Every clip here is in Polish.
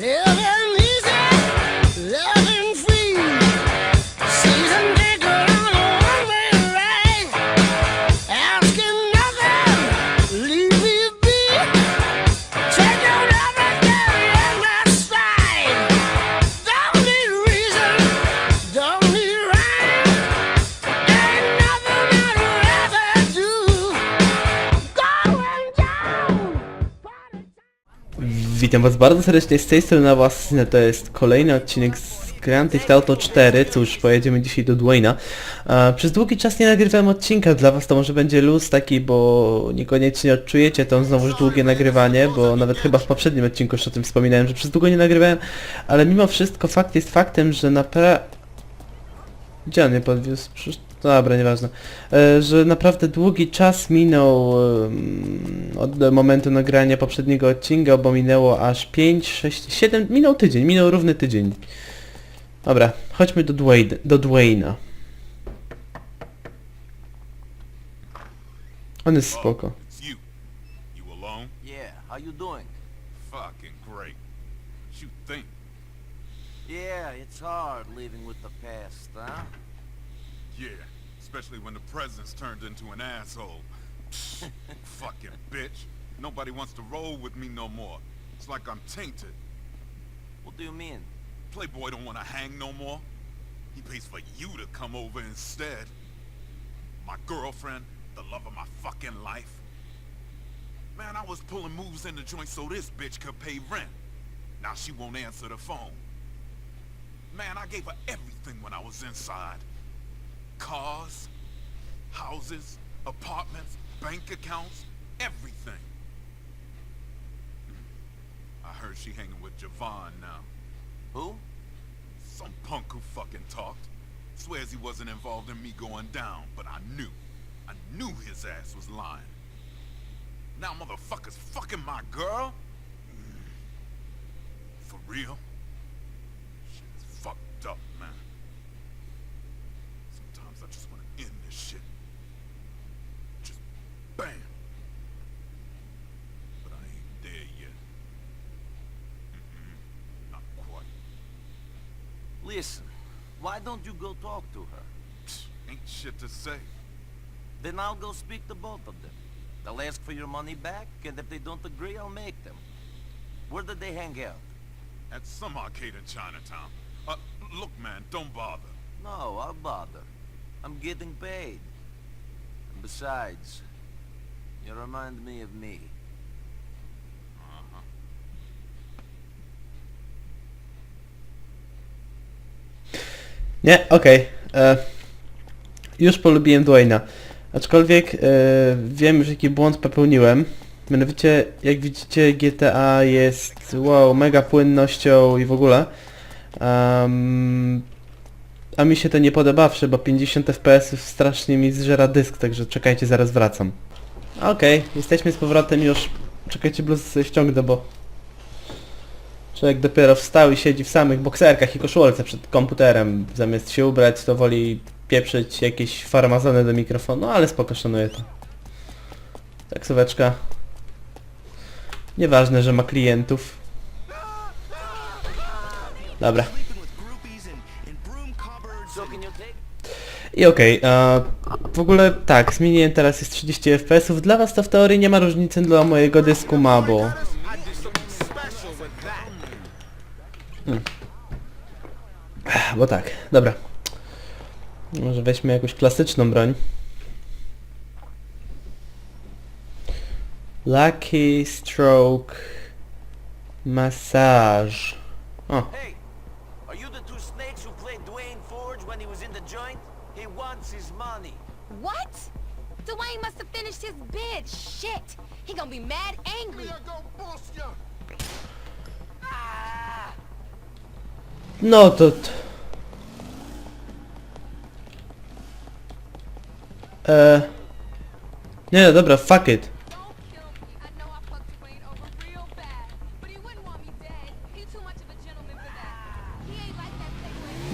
Living Witam was bardzo serdecznie z tej strony właśnie to jest kolejny odcinek z Grand Theft Auto 4, cóż, pojedziemy dzisiaj do Dwayna. E, przez długi czas nie nagrywałem odcinka, dla was to może będzie luz taki, bo niekoniecznie odczujecie to znowuż długie nagrywanie, bo nawet chyba w poprzednim odcinku już o tym wspominałem, że przez długo nie nagrywałem, ale mimo wszystko fakt jest faktem, że naprawdę... Gdzie on mnie podwiózł? Przecież... Dobra, nieważne. E, że naprawdę długi czas minął em, od momentu nagrania poprzedniego odcinka, bo minęło aż 5, 6, 7, minął tydzień, minął równy tydzień. Dobra, chodźmy do, Dwayne, do Dwayna. On jest spoko. It's you. You alone? Yeah, how you doing? Fucking great. What you think? Yeah, it's hard living with the past, huh? Yeah, especially when the president's turned into an asshole. Fucking bitch. Nobody wants to roll with me no more. It's like I'm tainted. What do you mean? Playboy don't want to hang no more. He pays for you to come over instead. My girlfriend, the love of my fucking life. Man, I was pulling moves in the joint so this bitch could pay rent. Now she won't answer the phone. Man, I gave her everything when I was inside. Cars, houses, apartments, bank accounts, everything. I heard she hanging with Javon now. Who? Some punk who fucking talked. Swears he wasn't involved in me going down, but I knew. I knew his ass was lying. Now motherfuckers fucking my girl? Mm. For real? Shit is fucked up, man. Sometimes I just want to end this shit. Just bam. But I ain't there yet. Mm-mm. Not quite. Listen, why don't you go talk to her? Psh, Ain't shit to say. Then I'll go speak to both of them. They'll ask for your money back, and if they don't agree, I'll make them. Where did they hang out? At some arcade in Chinatown. Uh, look, man, don't bother. No, I'll bother. I'm getting paid. And besides, you remind me of me. Nie, okej. e, Już polubiłem Dwayna. Aczkolwiek e, wiem już jaki błąd popełniłem. Mianowicie, jak widzicie, GTA jest wow, mega płynnością i w ogóle. A mi się to nie podobawszy, bo 50 fps strasznie mi zżera dysk, także czekajcie, zaraz wracam. Okej, jesteśmy z powrotem już. Czekajcie, bluz ściągnę, bo... Człowiek dopiero wstał i siedzi w samych bokserkach i koszulce przed komputerem. Zamiast się ubrać, to woli pieprzyć jakieś farmazony do mikrofonu, ale spoko, szanuję to. Taksóweczka. Nieważne, że ma klientów. Dobra. I okej, a w ogóle tak, zmieniłem teraz jest 30 fps. Dla was to w teorii nie ma różnicy, dla mojego dysku ma, bo... Hmm. Bo tak, dobra. Może weźmy jakąś klasyczną broń. Lucky Stroke Massage. O, Hey, are you the two snakes who played Dwayne Forge when he was in the joint? He wants his money. What? Dwayne must have finished his bid. Shit. He gonna be mad angry. No to... t- E... Nie, no dobra, fuck it.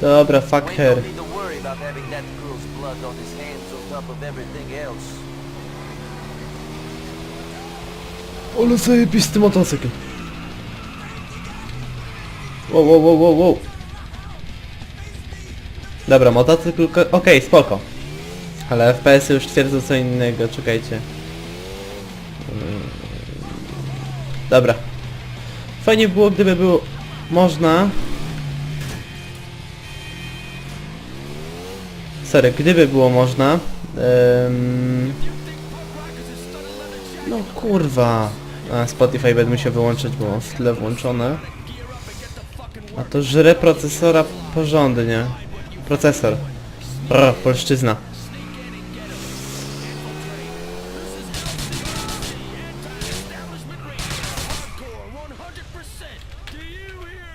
Dobra, fuck her. Ale zajebisty motocykl. Wow, wow, wow, wow, wow. Dobra, motocykl... Okej, spoko. Ale FPS-y już twierdzą co innego, czekajcie. Mm. Dobra. Fajnie było, gdyby było można... Sorry, gdyby było można... No kurwa. A Spotify będę musiał wyłączyć, bo mam w tle włączone. A to żre procesora porządnie. Procesor. Brr, polszczyzna.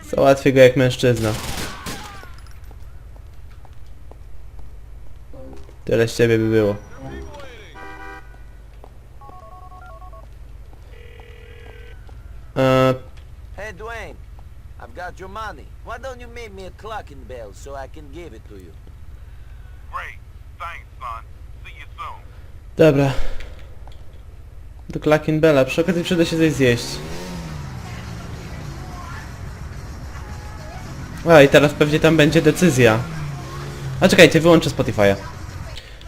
Załatwię go jak mężczyzna. Tyle z ciebie by było. Eee, Hey, Dwayne, I've got your money. Why don't you make me a clocking bell so I can give it to you? Great. Thanks, son. See you soon. Dobra. Do Klakinbella. Przy okazji przyda się coś zjeść. A i teraz pewnie tam będzie decyzja. A czekajcie, wyłączę Spotify'a.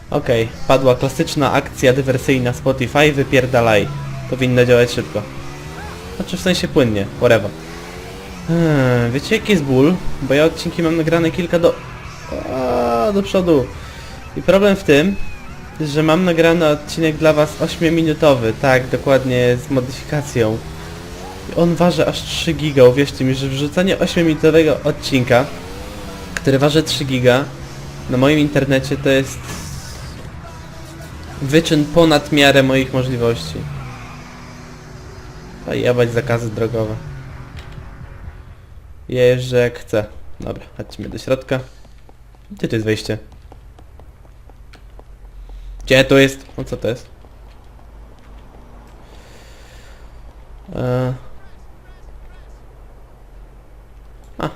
Okej, padła klasyczna akcja dywersyjna Spotify, wypierdalaj. Powinno działać szybko. Znaczy w sensie płynnie, whatever. Hmm, wiecie jaki jest ból? Bo ja odcinki mam nagrane kilka do... A, do przodu. I problem w tym, że mam nagrany odcinek dla was 8-minutowy, tak, dokładnie z modyfikacją. I on waży aż 3 giga, uwierzcie mi, że wrzucanie 8-minutowego odcinka, który waży 3 giga, na moim internecie to jest wyczyn ponad miarę moich możliwości. A jebać zakazy drogowe. Jeżdżę jak chcę. Dobra, chodźmy do środka. Gdzie to jest wejście? Gdzie to jest? O co to jest? Eee. A.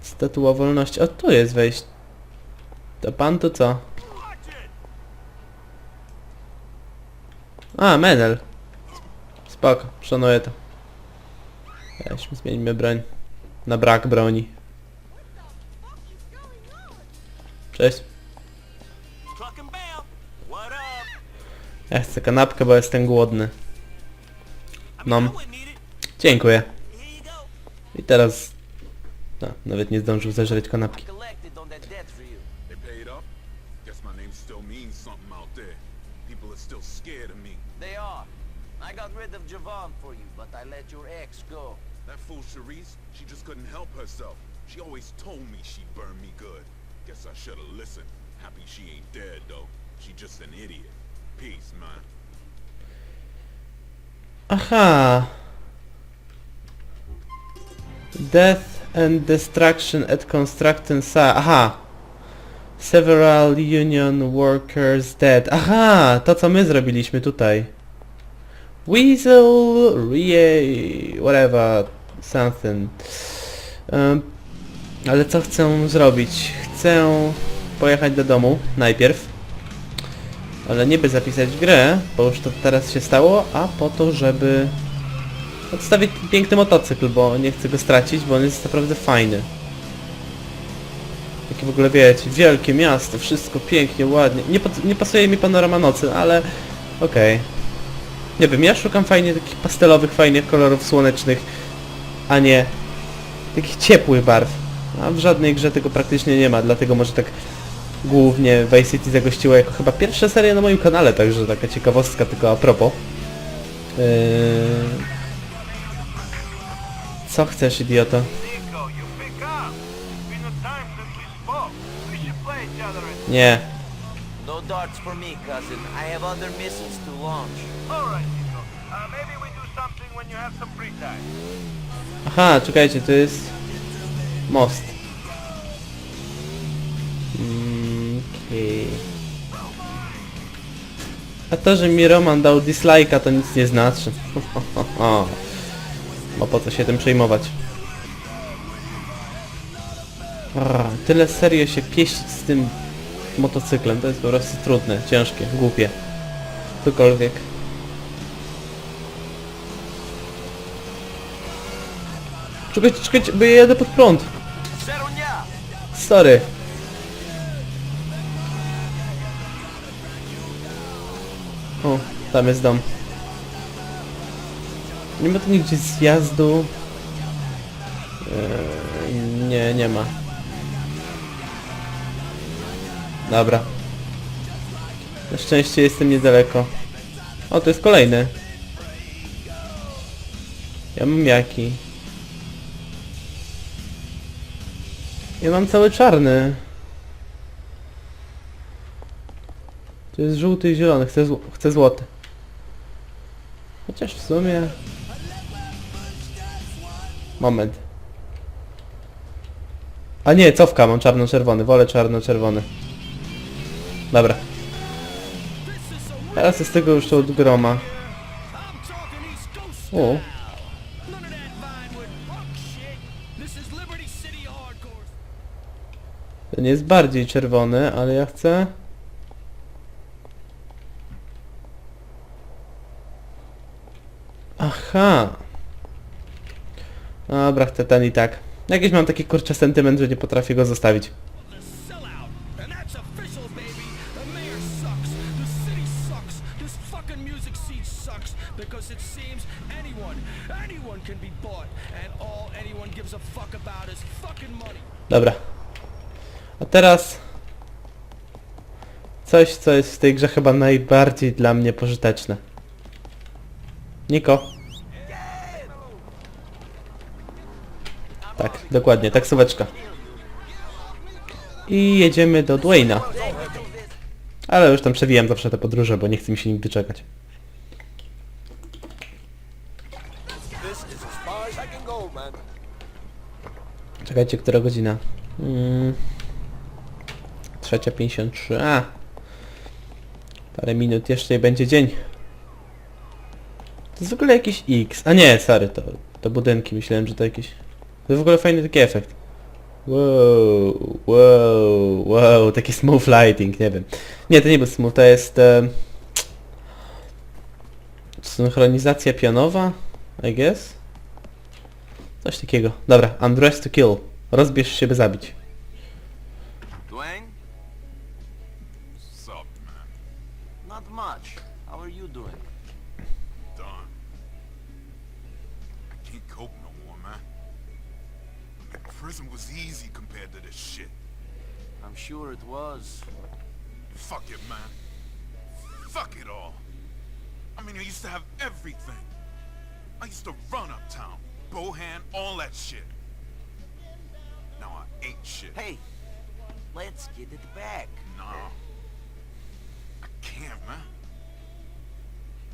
Statua wolności. O, tu jest wejście. To pan to co? A, medal. Spoko, szanuję to. Weźmy, zmieńmy broń. Na brak broni. Cześć. Ja chcę kanapkę, bo jestem głodny. It. Dziękuję. I teraz... No, nawet nie zdążył zażreć I kanapki. They are. I got rid of Javon for you, but I let your ex go. That fool Cherise, she just couldn't help herself. She always told me she'd burn me good. Guess I should've listened. Happy she ain't dead, though. She just an idiot. Peace, man. Aha. Death and destruction at construction site. Aha. Several union workers dead. Aha, to co my zrobiliśmy tutaj. Weasel, Rie, whatever, something. Um, ale co chcę zrobić? Chcę pojechać do domu najpierw. Ale nie by zapisać grę, bo już to teraz się stało, a po to, żeby odstawić ten piękny motocykl, bo nie chcę go stracić, bo on jest naprawdę fajny. Takie w ogóle wiecie, wielkie miasto, wszystko pięknie, ładnie. Nie, nie pasuje mi panorama nocy, ale okej. Nie wiem, ja szukam fajnie takich pastelowych, fajnych kolorów słonecznych, a nie takich ciepłych barw. A w żadnej grze tego praktycznie nie ma, dlatego może tak głównie Vice City zagościło jako chyba pierwsza seria na moim kanale, także taka ciekawostka tylko a propos. Yy... Co chcesz, idioto? Nie. No darts for me, cousin. I have other missiles to launch. Alright, Nico. Uh, maybe we do something when you have some free time. Aha, czekajcie, to jest... Most. Mm, Okej. A to, że mi Roman dał dislike'a to nic nie znaczy. Bo po co się tym przejmować? Tyle serio się pieścić z tym motocyklem, to jest po prostu trudne, ciężkie, głupie. Cokolwiek. Czekajcie, czekajcie, bo ja jadę pod prąd. Sorry. O, tam jest dom. Nie ma tu nigdzie zjazdu. Eee, nie, nie ma. Dobra. Na szczęście jestem niedaleko. O, to jest kolejny. Ja mam jaki. Ja mam cały czarny. To jest żółty i zielony, chcę, zł chcę złoty. Chociaż w sumie... Moment. A nie, cofka, mam czarno-czerwony, wolę czarno-czerwony. Dobra. Teraz jest tego już od groma. O, ten jest bardziej czerwony, ale ja chcę... Aha. Dobra, chcę ten i tak. Jakiś mam taki kurczę sentyment, że nie potrafię go zostawić. Sucks. The city sucks. This fucking music scene sucks. Because it seems anyone, anyone can be bought. And all anyone gives a fuck about is fucking money. Dobra. A teraz... Coś, co jest w tej grze chyba najbardziej dla mnie pożyteczne. Niko. Tak, dokładnie, taksóweczka. I jedziemy do Dwayna. Ale już tam przewijam zawsze te podróże, bo nie chce mi się nigdy czekać. Czekajcie, która godzina? Mm. Trzecia 53. A! Parę minut jeszcze i będzie dzień. To jest w ogóle jakiś X. A nie, sorry, to, to budynki. Myślałem, że to jakieś... To jest w ogóle fajny taki efekt. Wow, wow, wow, taki smooth lighting, nie wiem. Nie, to nie był smooth, to jest... E... Synchronizacja pionowa, I guess? Coś takiego. Dobra, undress to kill. Rozbierz się, by zabić. Dwayne? What's up, man? Not much. How are you doing? Done. I can't cope prison was easy compared to this shit. I'm sure it was. Fuck it, man. Fuck it all. I mean, I used to have everything. I used to run uptown, Bohan, all that shit. Now I ain't shit. Hey, let's get it back. Nah. I can't, man.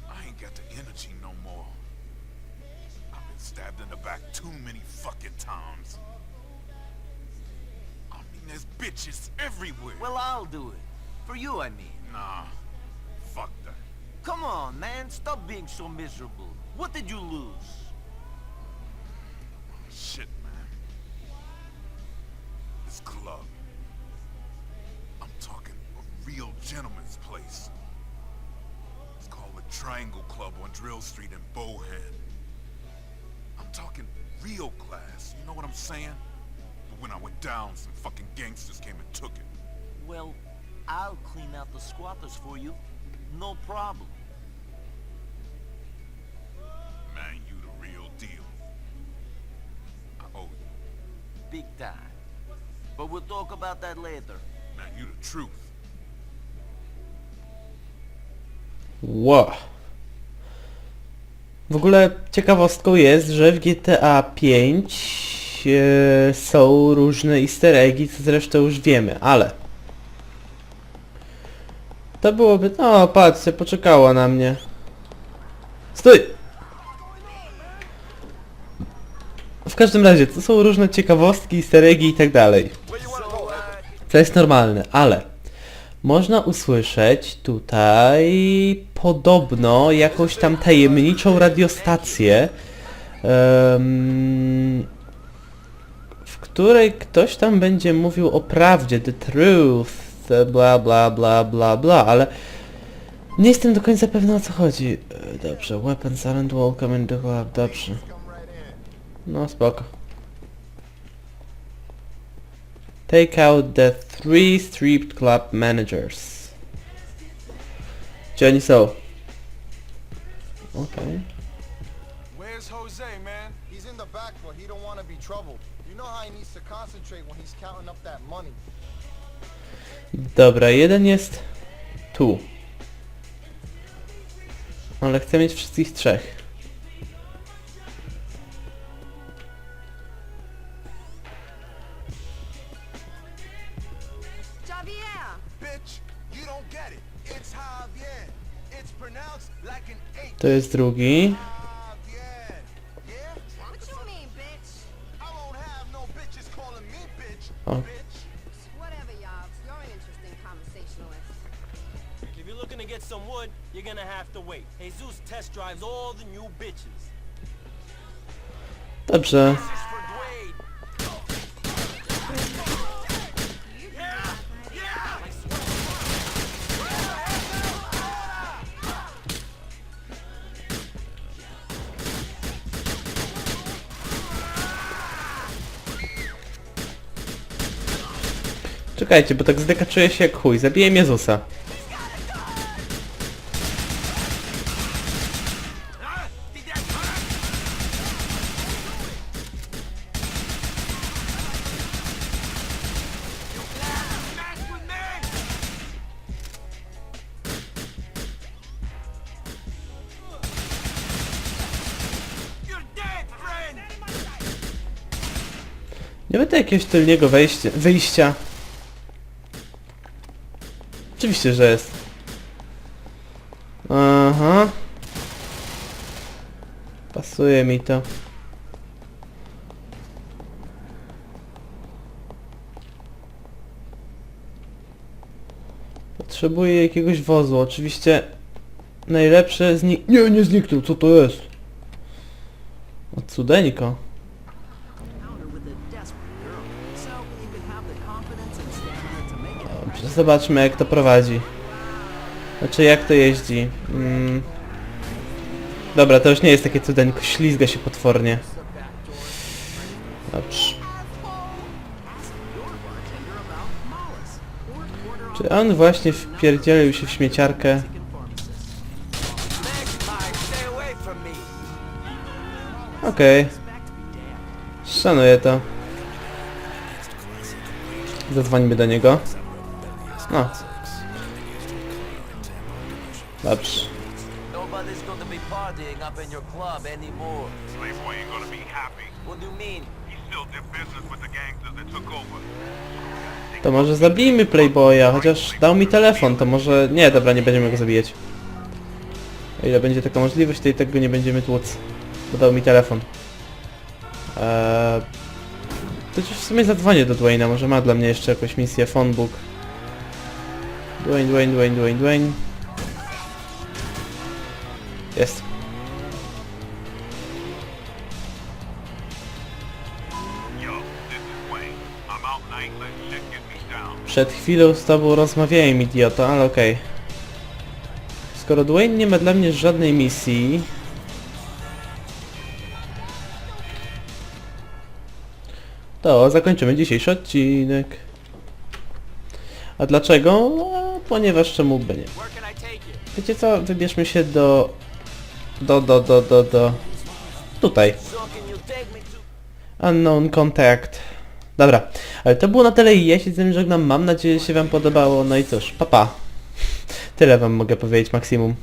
I ain't got the energy no more. I've been stabbed in the back too many fucking times. There's bitches everywhere. Well, I'll do it. For you, I mean. nah. Fuck that. Come on, man. Stop being so miserable. What did you lose? Shit, man. This club. I'm talking a real gentleman's place. It's called the Triangle Club on Drill Street in Bohan. I'm talking real class, you know what I'm saying? But when I went down, some fucking gangsters came and took it. Well, I'll clean out the squatters for you. No problem. Man, you the real deal. I owe you. Big time. But we'll talk about that later. Man, you the truth. Wow. W ogóle ciekawostką jest, że w GTA 5 e, są różne easter eggi, co zresztą już wiemy, ale... To byłoby... No, patrzcie, poczekała na mnie. Stój! W każdym razie, to są różne ciekawostki, easter eggi i tak dalej. Co jest normalne, ale można usłyszeć tutaj podobno jakąś tam tajemniczą radiostację, em, w której ktoś tam będzie mówił o prawdzie, the truth, bla bla bla bla bla, ale nie jestem do końca pewny o co chodzi. E, Dobrze, weapons aren't welcome in the club, dobrze. No spoko. Take out the three strip club managers. Gdzie oni są? Okej. Where's Jose, man? He's in the back, but he don't want to be troubled. You know how he needs to concentrate when he's counting up that money. Dobra, jeden jest tu. Ale chcę mieć wszystkich trzech. Javier! Bitch, you Oh. Whatever, y'all. You're an interesting conversationalist. If you're looking to get some wood, you're gonna have to wait. Jesus test drives all the new bitches. Dobrze. Czekajcie, bo tak zdekaczuję się jak chuj. Zabiję Jezusa. Nie będę jakiegoś tylniego wejścia, wyjścia. Oczywiście, że jest. Aha. Pasuje mi to. Potrzebuję jakiegoś wozu. Oczywiście najlepsze znik... Nie, nie zniknął. Co to jest? O, cudeńko. Zobaczmy jak to prowadzi. Znaczy jak to jeździ. Mm. Dobra, to już nie jest takie cudeńko, ślizga się potwornie. Dobrze. Czy on właśnie wpierdzielił się w śmieciarkę? Okej. Szanuję to. Zadzwońmy do niego. No. Dobrze. Nobody's to be partying up in your club anymore. Playboy ain't gonna be happy. What do you mean? He still did business with the gangsters that took over. To może zabijmy Playboya, chociaż dał mi telefon, to może... Nie, dobra, nie będziemy go zabijać. O ile będzie taka możliwość, to i tak go nie będziemy tłuc. Bo dał mi telefon. Eee... To już w sumie zadzwonię do Dwayna, może ma dla mnie jeszcze jakąś misję, phonebook. Dwayne, Dwayne, Dwayne, Dwayne, Dwayne. Jest. Przed chwilą z tobą rozmawiałem, idioto, ale okej. Skoro Dwayne nie ma dla mnie żadnej misji... To zakończymy dzisiejszy odcinek. A dlaczego? Ponieważ czemu by nie. Wiecie co? Wybierzmy się do... Do, do, do, do, do... Tutaj. Unknown Contact. Dobra, ale to było na tyle i ja się z tym żegnam. Mam nadzieję, że się wam podobało. No i cóż, papa. Pa. Tyle wam mogę powiedzieć maksimum.